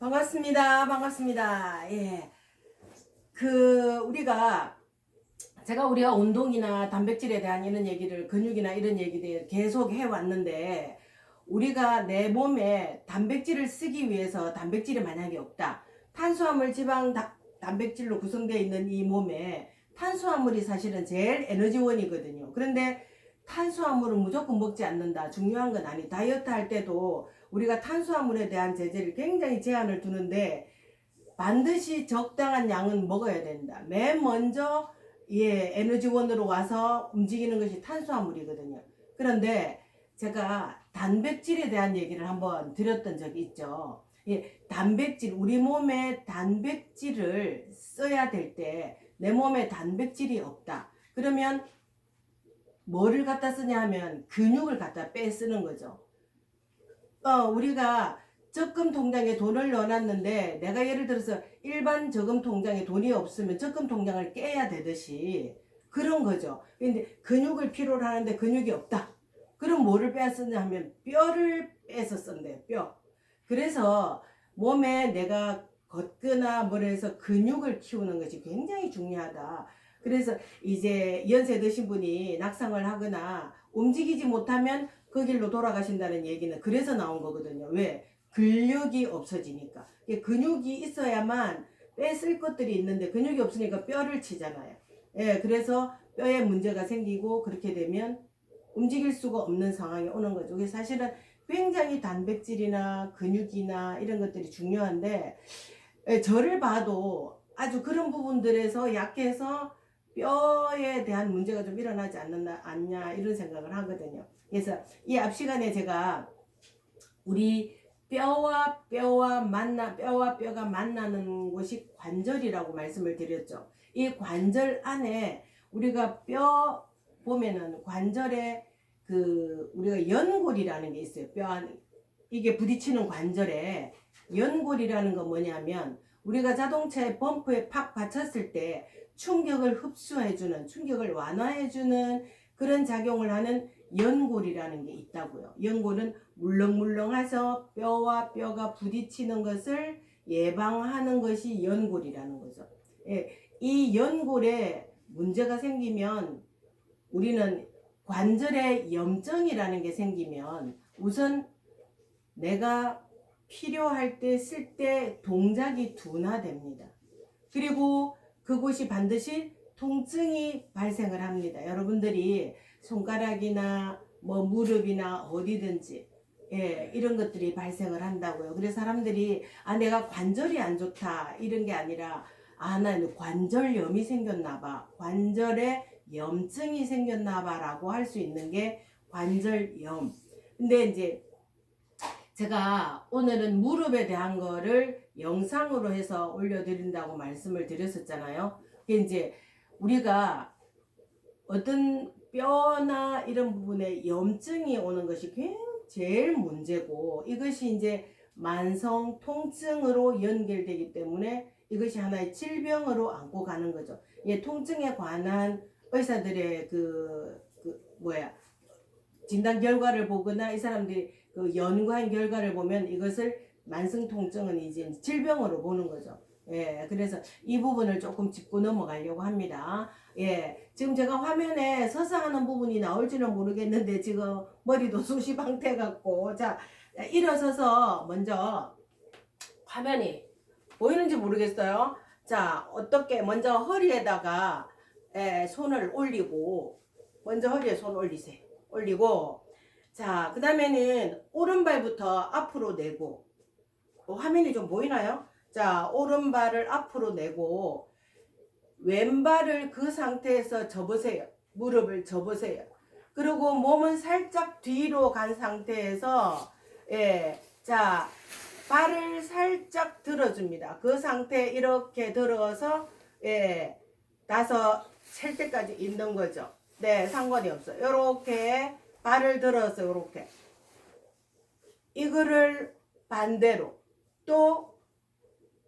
반갑습니다. 반갑습니다. 예. 그, 우리가, 제가 우리가 운동이나 단백질에 대한 이런 얘기를, 근육이나 이런 얘기들 계속 해왔는데, 우리가 내 몸에 단백질을 쓰기 위해서 단백질이 만약에 없다. 탄수화물, 지방, 다- 단백질로 구성되어 있는 이 몸에 탄수화물이 사실은 제일 에너지원이거든요. 그런데 탄수화물은 무조건 먹지 않는다. 중요한 건 아니. 다이어트 할 때도 우리가 탄수화물에 대한 제재를 굉장히 제한을 두는데 반드시 적당한 양은 먹어야 된다. 맨 먼저 예, 에너지원으로 와서 움직이는 것이 탄수화물이거든요. 그런데 제가 단백질에 대한 얘기를 한번 드렸던 적이 있죠. 예, 단백질, 우리 몸에 단백질을 써야 될 때 내 몸에 단백질이 없다. 그러면 뭐를 갖다 쓰냐 하면 근육을 갖다 빼 쓰는 거죠. 어, 우리가 적금 통장에 돈을 넣어놨는데 내가 예를 들어서 일반 저금 통장에 돈이 없으면 적금 통장을 깨야 되듯이 그런 거죠. 근데 근육을 필요로 하는데 근육이 없다. 그럼 뭐를 쓰냐 하면 뼈를 빼서 쓴대, 뼈. 그래서 몸에 내가 걷거나 뭘 해서 근육을 키우는 것이 굉장히 중요하다. 그래서 이제 연세 드신 분이 낙상을 하거나 움직이지 못하면 그 길로 돌아가신다는 얘기는 그래서 나온 거거든요. 왜? 근력이 없어지니까. 이게 근육이 있어야만 뺐을 것들이 있는데 근육이 없으니까 뼈를 치잖아요. 예, 그래서 뼈에 문제가 생기고 그렇게 되면 움직일 수가 없는 상황이 오는 거죠. 그래서 사실은 굉장히 단백질이나 근육이나 이런 것들이 중요한데 예, 저를 봐도 아주 그런 부분들에서 약해서 뼈에 대한 문제가 좀 일어나지 않는다, 않냐 이런 생각을 하거든요. 그래서 이 앞 시간에 제가 우리 뼈와 뼈와 만나 뼈와 뼈가 만나는 곳이 관절이라고 말씀을 드렸죠. 이 관절 안에 우리가 뼈 보면은 관절에 그 우리가 연골이라는 게 있어요. 뼈 안, 이게 부딪히는 관절에 연골이라는 건 뭐냐면 우리가 자동차의 범프에 팍 받쳤을 때 충격을 흡수해주는 충격을 완화해주는 그런 작용을 하는 연골이라는 게 있다고요. 연골은 물렁물렁해서 뼈와 뼈가 부딪히는 것을 예방하는 것이 연골이라는 거죠. 예, 이 연골에 문제가 생기면 우리는 관절에 염증이라는 게 생기면 우선 내가 필요할 때 쓸 때 동작이 둔화됩니다. 그리고 그곳이 반드시 통증이 발생을 합니다. 여러분들이 손가락이나 뭐 무릎이나 어디든지 예, 이런 것들이 발생을 한다고요. 그래서 사람들이 아 내가 관절이 안 좋다 이런 게 아니라 아 나는 관절염이 생겼나 봐. 관절에 염증이 생겼나 봐라고 할 수 있는 게 관절염. 근데 이제 제가 오늘은 무릎에 대한 거를 영상으로 해서 올려드린다고 말씀을 드렸었잖아요. 그게 이제 우리가 어떤 뼈나 이런 부분에 염증이 오는 것이 제일 문제고 이것이 이제 만성 통증으로 연결되기 때문에 이것이 하나의 질병으로 안고 가는 거죠. 예, 통증에 관한 의사들의 그, 그 뭐야 진단 결과를 보거나 이 사람들이 그 연구한 결과를 보면 이것을 만성 통증은 이제 질병으로 보는 거죠. 예, 그래서 이 부분을 조금 짚고 넘어가려고 합니다. 예, 지금 제가 화면에 서서 하는 부분이 나올지는 모르겠는데 지금 머리도 숱이 방태 같고 자 일어서서 먼저 화면이 보이는지 모르겠어요. 자 어떻게 먼저 허리에다가 예, 손을 올리고 먼저 허리에 손 올리세요. 올리고 자, 그 다음에는 오른발부터 앞으로 내고, 어, 화면이 좀 보이나요? 자, 오른발을 앞으로 내고, 왼발을 그 상태에서 접으세요. 무릎을 접으세요. 그리고 몸은 살짝 뒤로 간 상태에서, 예, 자, 발을 살짝 들어줍니다. 그 상태 이렇게 들어서, 예, 나서 셀 때까지 있는 거죠. 네, 상관이 없어요. 이렇게 발을 들어서 이렇게 이거를 반대로 또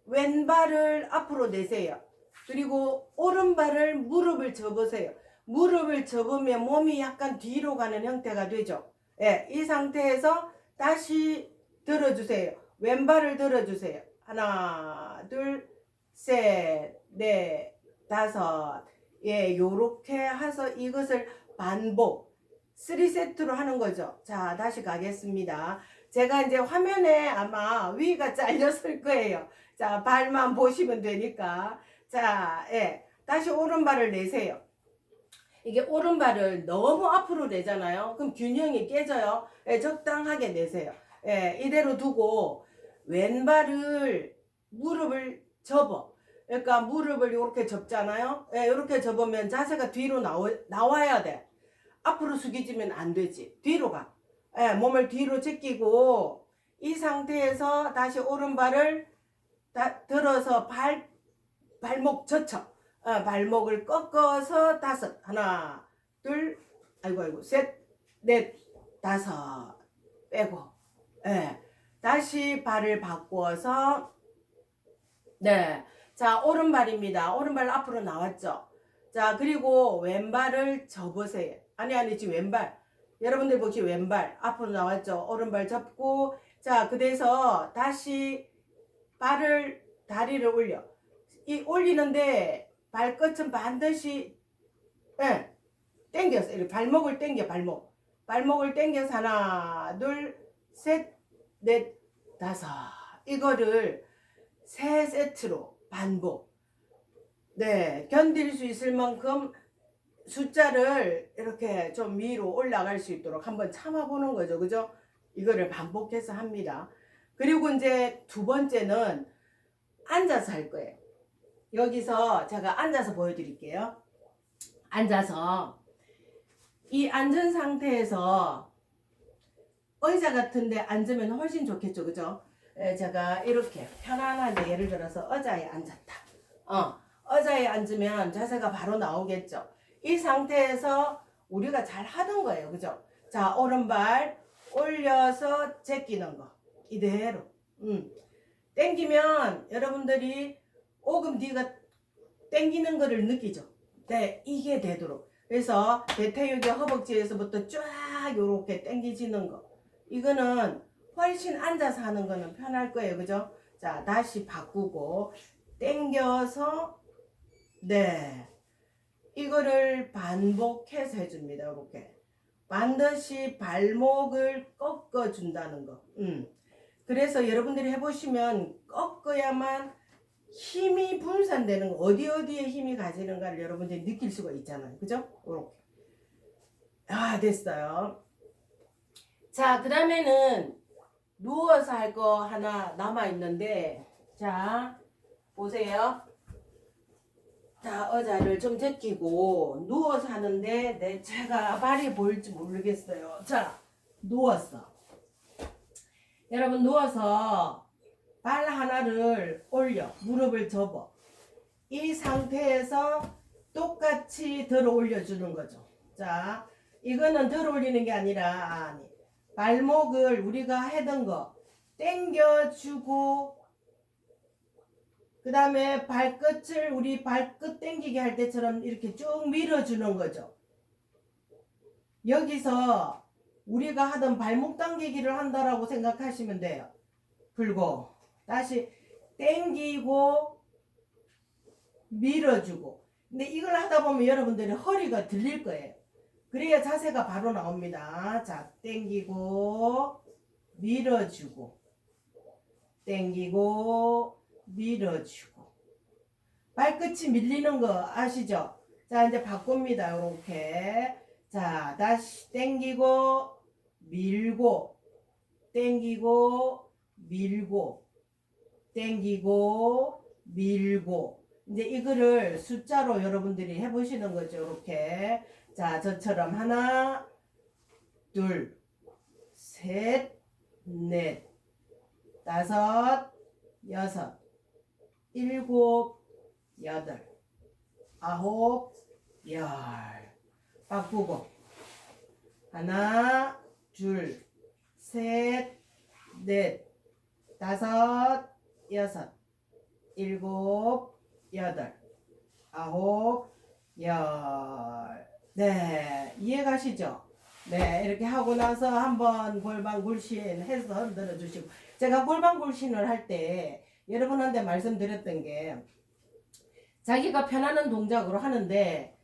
왼발을 앞으로 내세요. 그리고 오른발을 무릎을 접으세요. 무릎을 접으면 몸이 약간 뒤로 가는 형태가 되죠. 예, 이 상태에서 다시 들어주세요. 왼발을 들어주세요. 하나, 둘, 셋, 넷, 다섯. 예, 요렇게 해서 이것을 반복 3세트로 하는 거죠. 자, 다시 가겠습니다. 제가 이제 화면에 아마 위가 잘렸을 거예요. 자, 발만 보시면 되니까. 자, 예. 다시 오른발을 내세요. 이게 오른발을 너무 앞으로 내잖아요. 그럼 균형이 깨져요. 예, 적당하게 내세요. 예, 이대로 두고 왼발을 무릎을 접어. 그러니까 무릎을 이렇게 접잖아요. 예, 이렇게 접으면 자세가 뒤로 나오, 나와야 돼. 앞으로 숙이지면 안 되지. 뒤로 가. 예, 몸을 뒤로 제끼고 이 상태에서 다시 오른발을 다, 들어서 발 발목 젖혀. 어, 발목을 꺾어서 다섯. 하나, 둘, 아이고 아이고 셋, 넷, 다섯. 빼고. 예. 다시 발을 바꾸어서 네. 자, 오른발입니다. 오른발 앞으로 나왔죠. 자, 그리고 왼발을 접으세요. 아니, 아니, 지금 왼발. 여러분들 보시 왼발 앞으로 나왔죠. 오른발 접고, 자, 그래서 다시 발을, 다리를 올려. 이 올리는데 발끝은 반드시, 예, 당겨서, 이렇게 발목을 당겨, 발목. 발목을 당겨서 하나, 둘, 셋, 넷, 다섯. 이거를 세 세트로 반복. 네, 견딜 수 있을 만큼 숫자를 이렇게 좀 위로 올라갈 수 있도록 한번 참아보는 거죠. 그죠? 이거를 반복해서 합니다. 그리고 이제 두 번째는 앉아서 할 거예요. 여기서 제가 앉아서 보여드릴게요. 앉아서 이 앉은 상태에서 의자 같은데 앉으면 훨씬 좋겠죠. 그죠? 예, 제가 이렇게 편안하게 예를 들어서 의자에 앉았다. 어, 의자에 앉으면 자세가 바로 나오겠죠. 이 상태에서 우리가 잘 하던 거예요. 그죠? 자, 오른발 올려서 제끼는 거. 이대로. 음. 땡기면 여러분들이 오금 뒤가 땡기는 거를 느끼죠. 네, 이게 되도록. 그래서 대퇴육의 허벅지에서부터 쫙 요렇게 땡기지는 거. 이거는 훨씬 앉아서 하는 거는 편할 거예요. 그죠? 자, 다시 바꾸고 땡겨서 네. 이거를 반복해서 해줍니다. 이렇게. 반드시 발목을 꺾어 준다는 거. 음. 그래서 여러분들이 해보시면 꺾어야만 힘이 분산되는 거. 어디 어디에 힘이 가지는가를 여러분들이 느낄 수가 있잖아요. 그죠? 이렇게. 아, 됐어요. 자, 그 다음에는 누워서 할 거 하나 남아 있는데, 자, 보세요. 자, 의자를 좀 제끼고 누워서 하는데 내 제가 발이 보일지 모르겠어요. 자, 누웠어. 여러분 누워서 발 하나를 올려 무릎을 접어 이 상태에서 똑같이 들어 올려주는 거죠. 자, 이거는 들어 올리는 게 아니라 아니, 발목을 우리가 하던 거 당겨주고 그 다음에 발끝을 우리 발끝 당기게 할 때처럼 이렇게 쭉 밀어주는 거죠. 여기서 우리가 하던 발목 당기기를 한다라고 생각하시면 돼요. 풀고 다시 당기고 밀어주고 근데 이걸 하다 보면 여러분들이 허리가 들릴 거예요. 그래야 자세가 바로 나옵니다. 자, 당기고 밀어주고 당기고 밀어주고 발끝이 밀리는 거 아시죠? 자 이제 바꿉니다. 이렇게 자 다시 당기고 밀고 당기고 밀고 당기고 밀고 이제 이거를 숫자로 여러분들이 해보시는 거죠. 이렇게 자 저처럼 하나 둘 셋 넷 다섯 여섯 일곱, 여덟, 아홉, 열. 바꾸고. 하나, 둘, 셋, 넷, 다섯, 여섯, 일곱, 여덟, 아홉, 열. 네, 이해가시죠? 네, 이렇게 하고 나서 한번 골반 굴신 해서 흔들어 주시고. 제가 골반 굴신을 할 때 여러분한테 말씀드렸던 게 자기가 편안한 동작으로 하는데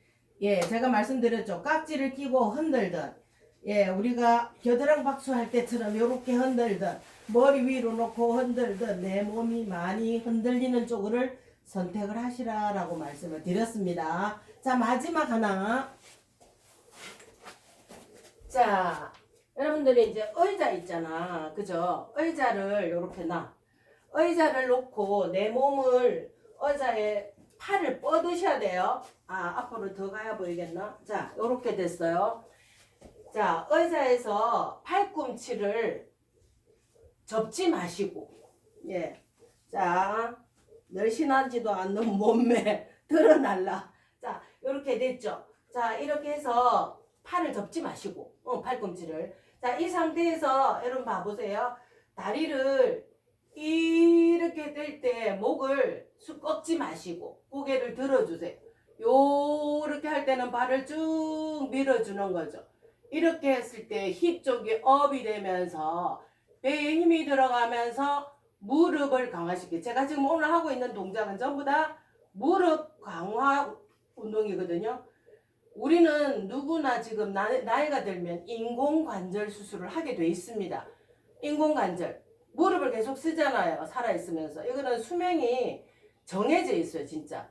예 제가 말씀드렸죠. 깍지를 끼고 흔들듯 예 우리가 겨드랑 박수 할 때처럼 이렇게 흔들듯 머리 위로 놓고 흔들듯 내 몸이 많이 흔들리는 쪽을 선택을 하시라라고 말씀을 드렸습니다. 자 마지막 하나. 자 여러분들이 이제 의자 있잖아. 그죠? 의자를 이렇게 놔 의자를 놓고 내 몸을 의자에 팔을 뻗으셔야 돼요. 아 앞으로 더 가야 보이겠나? 자 이렇게 됐어요. 자 의자에서 팔꿈치를 접지 마시고 예 자 늘씬하지도 않는 몸매 드러날라. 자 이렇게 됐죠. 자 이렇게 해서 팔을 접지 마시고 어, 팔꿈치를. 자 이 상태에서 여러분 봐보세요. 다리를 이렇게 될 때 목을 쑥 꺾지 마시고 고개를 들어주세요 요렇게 할 때는 발을 쭉 밀어주는 거죠 이렇게 했을 때 힙 쪽이 업이 되면서 배에 힘이 들어가면서 무릎을 강화시켜 제가 지금 오늘 하고 있는 동작은 전부 다 무릎 강화 운동이거든요 우리는 누구나 지금 나, 나이가 들면 인공관절 수술을 하게 돼 있습니다. 인공관절. 무릎을 계속 쓰잖아요. 살아있으면서. 이거는 수명이 정해져 있어요, 진짜.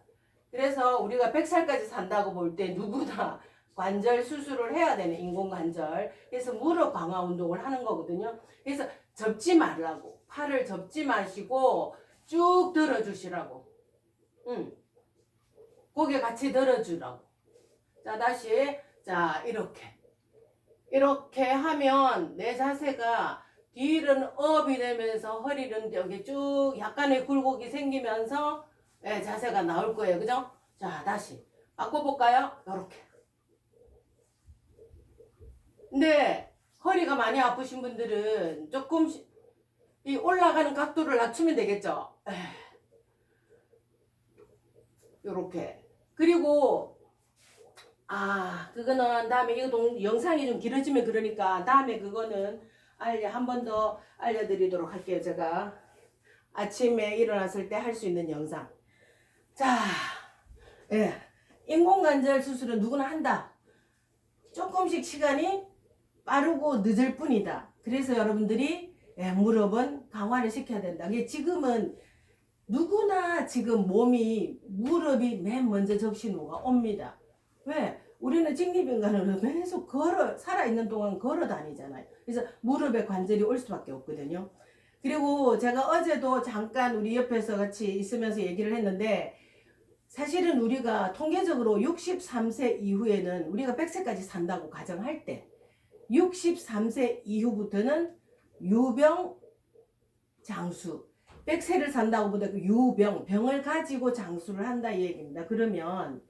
그래서 우리가 100살까지 산다고 볼 때 누구나 관절 수술을 해야 되는 인공관절. 그래서 무릎 강화 운동을 하는 거거든요. 그래서 접지 말라고. 팔을 접지 마시고 쭉 들어주시라고. 응. 고개 같이 들어주라고. 자 다시 자 이렇게 이렇게 하면 내 자세가 뒤는 업이 되면서 허리는 여기 쭉 약간의 굴곡이 생기면서 예, 자세가 나올 거예요. 그죠? 자 다시 바꿔볼까요? 이렇게. 근데 허리가 많이 아프신 분들은 조금씩 이 올라가는 각도를 낮추면 되겠죠? 이렇게. 그리고 아, 그거는 다음에 이거 동, 영상이 좀 길어지면 그러니까 다음에 그거는 알려 한 번 더 알려드리도록 할게요. 제가 아침에 일어났을 때 할 수 있는 영상. 자, 예, 인공관절 수술은 누구나 한다. 조금씩 시간이 빠르고 늦을 뿐이다. 그래서 여러분들이 예, 무릎은 강화를 시켜야 된다. 이게 지금은 누구나 지금 몸이 무릎이 맨 먼저 접신호가 옵니다. 왜? 우리는 직립인간으로 계속 걸어 살아있는 동안 걸어 다니잖아요. 그래서 무릎에 관절이 올 수밖에 없거든요. 그리고 제가 어제도 잠깐 우리 옆에서 같이 있으면서 얘기를 했는데 사실은 우리가 통계적으로 63세 이후에는 우리가 100세까지 산다고 가정할 때 63세 이후부터는 유병 장수 100세를 산다고 보다 그 유병 병을 가지고 장수를 한다 이 얘기입니다. 그러면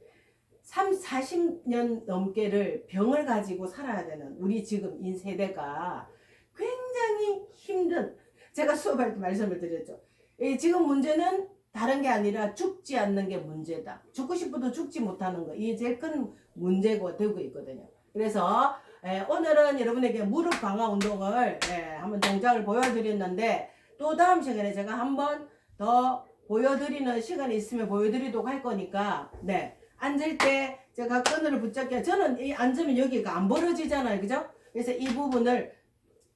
3, 40년 넘게를 병을 가지고 살아야 되는 우리 지금 인 세대가 굉장히 힘든 제가 수업할 때 말씀을 드렸죠. 이 지금 문제는 다른 게 아니라 죽지 않는 게 문제다. 죽고 싶어도 죽지 못하는 거. 이게 제일 큰 문제가 되고 있거든요. 그래서 에, 오늘은 여러분에게 무릎 강화 운동을 에, 한번 동작을 보여드렸는데 또 다음 시간에 제가 한번 더 보여드리는 시간이 있으면 보여드리도록 할 거니까 네 앉을 때 제가 끈을 붙잡게 저는 이 앉으면 여기가 안 벌어지잖아요. 그죠? 그래서 이 부분을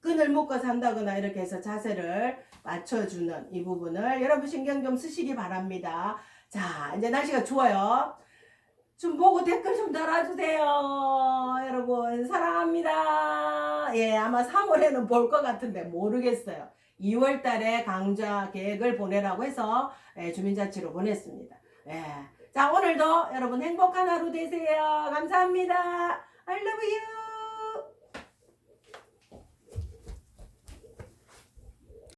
끈을 묶어서 한다거나 이렇게 해서 자세를 맞춰주는 이 부분을 여러분 신경 좀 쓰시기 바랍니다. 자 이제 날씨가 좋아요. 좀 보고 댓글 좀 달아주세요. 여러분 사랑합니다. 예 아마 3월에는 볼 것 같은데 모르겠어요. 2월 달에 강좌 계획을 보내라고 해서 예, 주민자치로 보냈습니다. 예. 자, 오늘도 여러분 행복한 하루 되세요. 감사합니다. I love you.